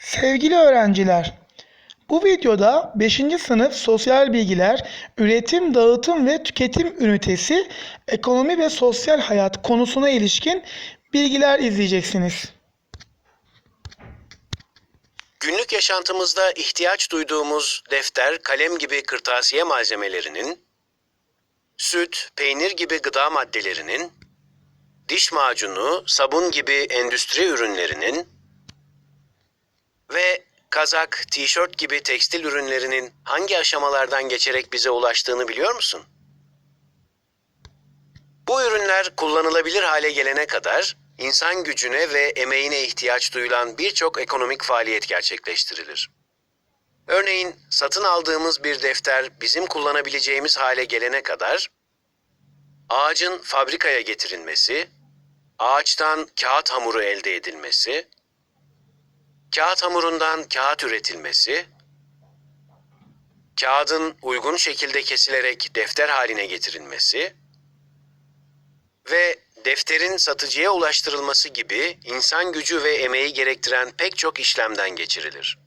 Sevgili öğrenciler, bu videoda 5. sınıf sosyal bilgiler, üretim, dağıtım ve tüketim ünitesi, ekonomi ve sosyal hayat konusuna ilişkin bilgiler izleyeceksiniz. Günlük yaşantımızda ihtiyaç duyduğumuz defter, kalem gibi kırtasiye malzemelerinin, süt, peynir gibi gıda maddelerinin, diş macunu, sabun gibi endüstri ürünlerinin kazak, tişört gibi tekstil ürünlerinin hangi aşamalardan geçerek bize ulaştığını biliyor musun? Bu ürünler kullanılabilir hale gelene kadar insan gücüne ve emeğine ihtiyaç duyulan birçok ekonomik faaliyet gerçekleştirilir. Örneğin satın aldığımız bir defter bizim kullanabileceğimiz hale gelene kadar ağacın fabrikaya getirilmesi, ağaçtan kağıt hamuru elde edilmesi, kağıt hamurundan kağıt üretilmesi, kağıdın uygun şekilde kesilerek defter haline getirilmesi ve defterin satıcıya ulaştırılması gibi insan gücü ve emeği gerektiren pek çok işlemden geçirilir.